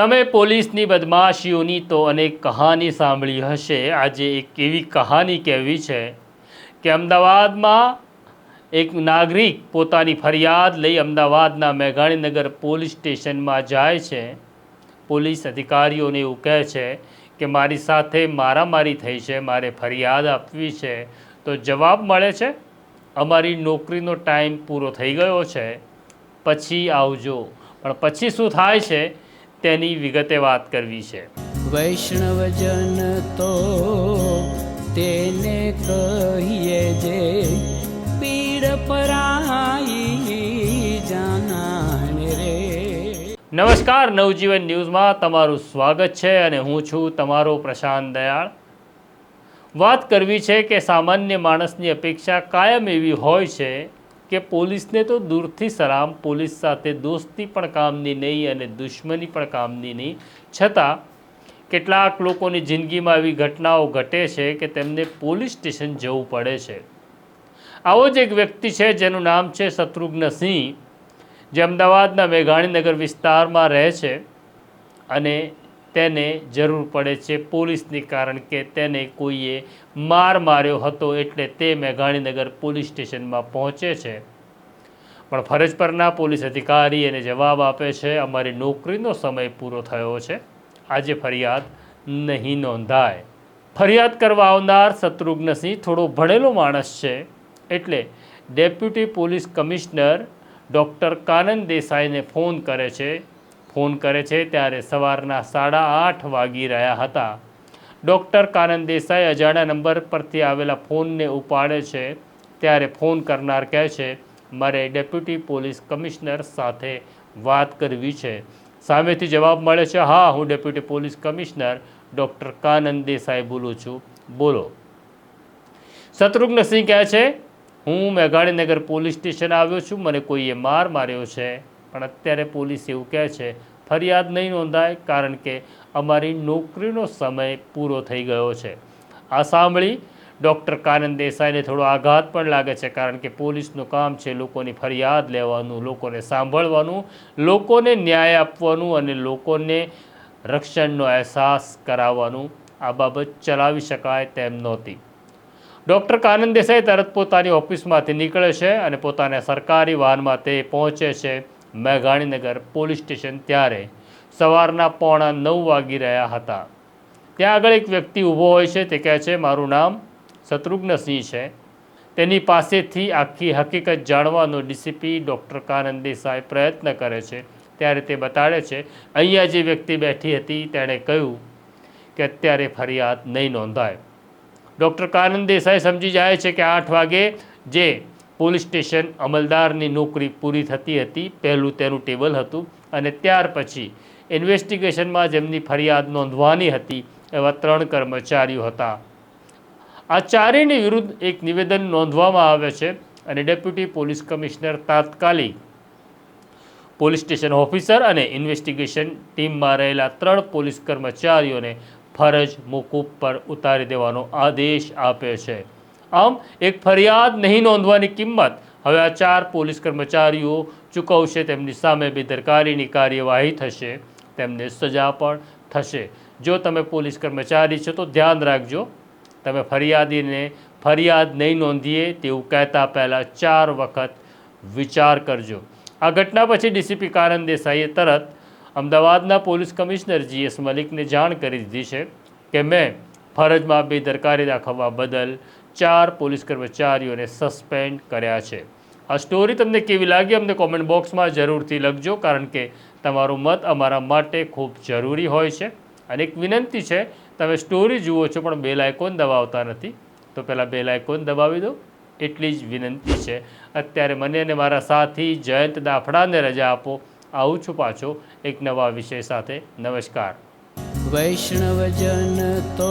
તમે પોલીસની બદમાશીઓની તો અનેક કહાની સાંભળી હશે. આજે એક એવી કહાની કહેવી છે કે અમદાવાદમાં એક નાગરિક પોતાની ફરિયાદ લઈ અમદાવાદના મેઘાણીનગર પોલીસ સ્ટેશનમાં જાય છે. પોલીસ અધિકારીઓને એવું કહે છે કે મારી સાથે મારામારી થઈ છે, મારે ફરિયાદ આપવી છે. તો જવાબ મળે છે, અમારી નોકરીનો ટાઈમ પૂરો થઈ ગયો છે. પછી આવજો. પણ પછી શું થાય છે તેની વિગતે વાત કરવી છે. વૈષ્ણવજન તો તેને કહીએ જે પીડ પરાઈ જાનાને રે. નમસ્કાર નવજીવન ન્યૂઝમાં તમારું સ્વાગત છે અને હું છું તમારો પ્રશાંત દયાળ. વાત કરવી છે કે સામાન્ય માણસની અપેક્ષા કાયમ એવી હોય છે કે પોલીસને તો દૂરથી સલામ, પોલીસ સાથે દોસ્તી પણ કામની નહીં અને દુશ્મની પણ કામની નહીં. છતાં, કેટલાક લોકોની જિંદગીમાં એવી ઘટનાઓ ઘટે છે કે તેમને પોલીસ સ્ટેશન જવું પડે છે. આવો જ એક વ્યક્તિ છે જેનું નામ છે શત્રુઘ્નસિંહ જે અમદાવાદના મેઘાણીનગર વિસ્તારમાં રહે છે અને તેને જરૂર પડે છે પોલીસની, કારણ કે તેને કોઈએ માર માર્યો હતો એટલે તે મેઘાણીનગર પોલીસ સ્ટેશનમાં પહોંચે છે. પણ ફરજ પરના પોલીસ અધિકારી એને જવાબ આપે છે, અમારી નોકરીનો સમય પૂરો થયો છે. આજે ફરિયાદ નહીં નોંધાય. ફરિયાદ કરવા આવનાર શત્રુઘ્નસિંહ થોડો ભણેલો માણસ છે એટલે deputy police commissioner doctor Kanand દેસાઈને phone કરે છે ફોન કરે છે ત્યારે સવારના સાડા આઠ વાગી રહ્યા હતા. ડૉક્ટર કાનન દેસાઈ અજાણ્યા નંબર પરથી આવેલા ફોનને ઉપાડે છે, ત્યારે ફોન કરનાર કહે છે, મારે ડેપ્યુટી પોલીસ કમિશનર સાથે વાત કરવી છે. સામેથી જવાબ મળે છે, હા, હું deputy police commissioner doctor Kanan Desai બોલું છું. બોલો. શત્રુઘ્નસિંહ કહે છે, હું મેઘાણીનગર પોલીસ સ્ટેશન આવ્યો છું, મને કોઈએ માર માર્યો છે. પણ અત્યારે પોલીસ એવું કહે છે, ફરિયાદ નહીં નોંધાય કારણ કે અમારી નોકરીનો સમય પૂરો થઈ ગયો છે. આ સાંભળી ડૉક્ટર કાનંદ દેસાઈને થોડો આઘાત પણ લાગે છે કારણ કે પોલીસનું કામ છે લોકોની ફરિયાદ લેવાનું, લોકોને સાંભળવાનું, લોકોને ન્યાય આપવાનું અને લોકોને રક્ષણનો અહેસાસ કરાવવાનું આ બાબત ચલાવી શકાય તેમ નહોતી. ડૉક્ટર કાનંદ દેસાઈ તરત પોતાની ઓફિસમાંથી નીકળે છે અને પોતાના સરકારી વાહનમાં તે પહોંચે છે. મેઘાણીનગર પોલીસ સ્ટેશન ત્યારે સવારના પોણા નવ વાગી રહ્યા હતા. ત્યાં આગળ એક વ્યક્તિ ઊભો હોય છે, તે કહે છે, મારું નામ શત્રુઘ્નસિંહ છે. તેની પાસેથી આખી હકીકત જાણવાનો ડીસીપી ડૉક્ટર કાનંદી સાહેબ પ્રયત્ન કરે છે. ત્યારે તે બતાડે છે, અહીંયા જે વ્યક્તિ બેઠી હતી, તેણે કહ્યું કે અત્યારે ફરિયાદ નહીં નોંધાય. ડૉક્ટર કાનંદ દેસાઈ સમજી જાય છે કે આઠ વાગે જે પોલીસ સ્ટેશન અમલદારની નોકરી પૂરી થતી હતી, પહેલું તેનું ટેબલ હતું અને ત્યાર પછી ઇન્વેસ્ટિગેશનમાં જેમની ફરિયાદ નોંધવાની હતી એવા ત્રણ કર્મચારીઓ હતા. આ ચારેયની વિરુદ્ધ એક નિવેદન નોંધવામાં આવે છે અને ડેપ્યુટી પોલીસ કમિશનર તાત્કાલિક પોલીસ સ્ટેશન ઓફિસર અને ઇન્વેસ્ટિગેશન ટીમમાં રહેલા ત્રણ પોલીસ કર્મચારીઓને ફરજ મોકૂફ પર ઉતારી દેવાનો આદેશ આપ્યો છે. આમ એક ફરિયાદ નહીં નોંધવાની કિંમત. હવે આ ચાર પોલીસ કર્મચારીઓ ચૂકવશે, તેમની સામે બેદરકારીની કાર્યવાહી થશે, તેમને સજા પણ થશે. જો તમે પોલીસ કર્મચારી છો, તો ધ્યાન રાખજો, તમે ફરિયાદીને ફરિયાદ નહીં નોંધીએ તેવું કહેતા પહેલાં ચાર વખત વિચાર કરજો. આ ઘટના પછી ડીસીપી કાનંદ દેસાઈએ તરત અમદાવાદના પોલીસ કમિશનર જીએસ મલિકને જાણ કરી દીધી છે કે મેં ફરજમાં બેદરકારી દાખવવા બદલ ચાર પોલીસ કર્મચારીઓને સસ્પેન્ડ કર્યા છે. આ સ્ટોરી તમને કેવી લાગી? અમને કોમેન્ટ બોક્સમાં જરૂરથી લખજો, કારણ કે તમારો મત અમારા માટે ખૂબ જરૂરી હોય છે. અને એક વિનંતી છે, તમે સ્ટોરી જુઓ છો પણ બેલ આઇકોન દબાવતા નથી. તો પહેલાં બેલ આઇકોન દબાવી દો. એટલી જ વિનંતી છે. અત્યારે મને અને મારા સાથી જયંત દાફડાને રજા આપો. આવું છું પાછો એક નવા વિષય સાથે. નમસ્કાર. વૈષ્ણવજન તો